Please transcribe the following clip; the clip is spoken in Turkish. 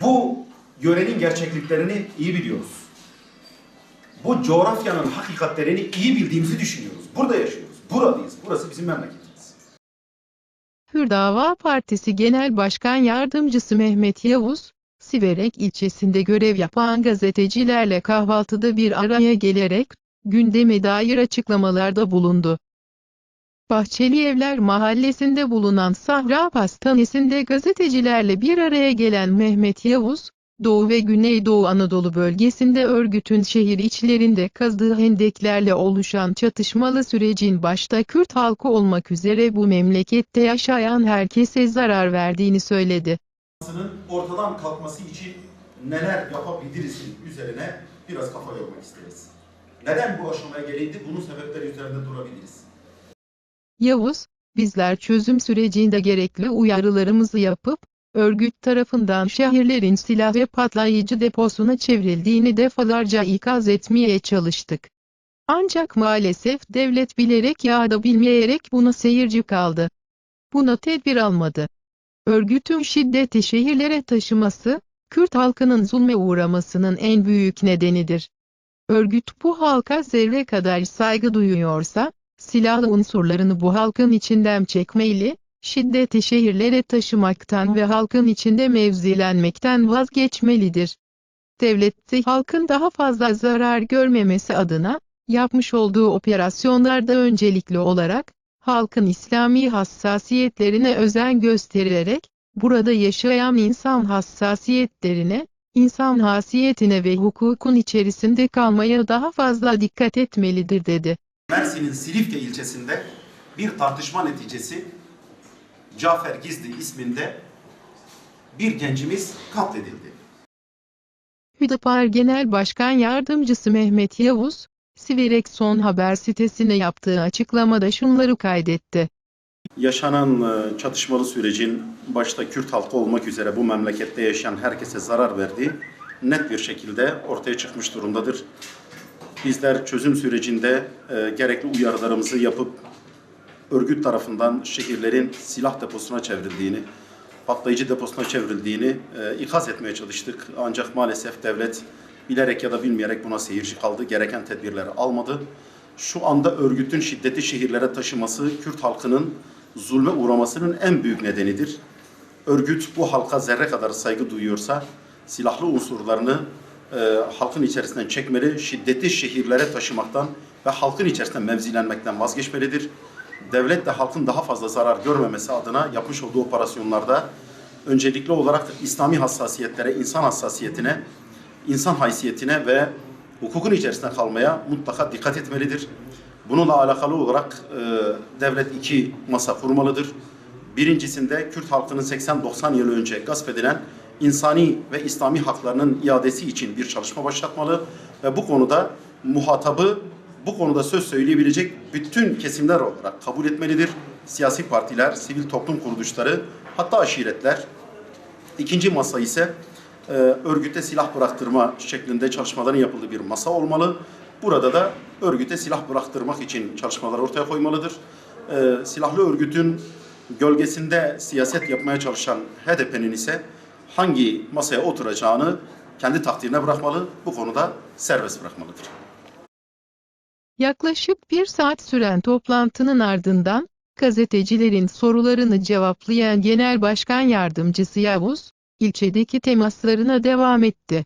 Bu yörenin gerçekliklerini iyi biliyoruz. Bu coğrafyanın hakikatlerini iyi bildiğimizi düşünüyoruz. Burada yaşıyoruz. Buradayız. Burası bizim memleketimiz. Hürdava Partisi Genel Başkan Yardımcısı Mehmet Yavuz, Siverek ilçesinde görev yapan gazetecilerle kahvaltıda bir araya gelerek, gündeme dair açıklamalarda bulundu. Bahçeli Evler Mahallesi'nde bulunan Sahra Pastanesi'nde gazetecilerle bir araya gelen Mehmet Yavuz, Doğu ve Güneydoğu Anadolu bölgesinde örgütün şehir içlerinde kazdığı hendeklerle oluşan çatışmalı sürecin başta Kürt halkı olmak üzere bu memlekette yaşayan herkese zarar verdiğini söyledi. Ortadan kalkması için neler yapabiliriz üzerine biraz kafa yormak isteriz. Neden bu aşamaya gelindi? Bunun sebepleri üzerinde durabiliriz. Yavuz, bizler çözüm sürecinde gerekli uyarılarımızı yapıp, örgüt tarafından şehirlerin silah ve patlayıcı deposuna çevrildiğini defalarca ikaz etmeye çalıştık. Ancak maalesef devlet bilerek ya da bilmeyerek buna seyirci kaldı. Buna tedbir almadı. Örgütün şiddeti şehirlere taşıması, Kürt halkının zulme uğramasının en büyük nedenidir. Örgüt bu halka zerre kadar saygı duyuyorsa, silahlı unsurlarını bu halkın içinden çekmeli, şiddeti şehirlere taşımaktan ve halkın içinde mevzilenmekten vazgeçmelidir. Devlet de halkın daha fazla zarar görmemesi adına, yapmış olduğu operasyonlarda öncelikli olarak, halkın İslami hassasiyetlerine özen göstererek, burada yaşayan insan hassasiyetlerine, insan hasiyetine ve hukukun içerisinde kalmaya daha fazla dikkat etmelidir dedi. Mersin'in Silifke ilçesinde bir tartışma neticesi Cafer Gizli isminde bir gencimiz katledildi. Hüdapar Genel Başkan Yardımcısı Mehmet Yavuz, Siverek Son Haber sitesine yaptığı açıklamada şunları kaydetti. Yaşanan e, çatışmalı sürecin başta Kürt halkı olmak üzere bu memlekette yaşayan herkese zarar verdiği net bir şekilde ortaya çıkmış durumdadır. Bizler çözüm sürecinde e, gerekli uyarılarımızı yapıp örgüt tarafından şehirlerin silah deposuna çevrildiğini, patlayıcı deposuna çevrildiğini e, ikaz etmeye çalıştık. Ancak maalesef devlet bilerek ya da bilmeyerek buna seyirci kaldı. Gereken tedbirleri almadı. Şu anda örgütün şiddeti şehirlere taşıması Kürt halkının zulme uğramasının en büyük nedenidir. Örgüt bu halka zerre kadar saygı duyuyorsa silahlı unsurlarını e, halkın içerisinden çekmeli, şiddeti şehirlere taşımaktan ve halkın içerisinde mevzilenmekten vazgeçmelidir. Devlet de halkın daha fazla zarar görmemesi adına yapmış olduğu operasyonlarda öncelikli olarak İslami hassasiyetlere, insan hassasiyetine, insan haysiyetine ve hukukun içerisinde kalmaya mutlaka dikkat etmelidir. Bununla alakalı olarak e, devlet iki masa kurmalıdır. Birincisinde Kürt halkının 80-90 yıl önce gasp edilen insani ve İslami haklarının iadesi için bir çalışma başlatmalı ve bu konuda muhatabı bu konuda söz söyleyebilecek bütün kesimler olarak kabul etmelidir. Siyasi partiler, sivil toplum kuruluşları, hatta aşiretler. İkinci masa ise e, örgüte silah bıraktırma şeklinde çalışmaların yapıldığı bir masa olmalı. Burada da örgüte silah bıraktırmak için çalışmalar ortaya koymalıdır. E, silahlı örgütün gölgesinde siyaset yapmaya çalışan HDP'nin ise hangi masaya oturacağını kendi takdirine bırakmalı, bu konuda serbest bırakmalıdır. Yaklaşık bir saat süren toplantının ardından, gazetecilerin sorularını cevaplayan Genel Başkan Yardımcısı Yavuz, ilçedeki temaslarına devam etti.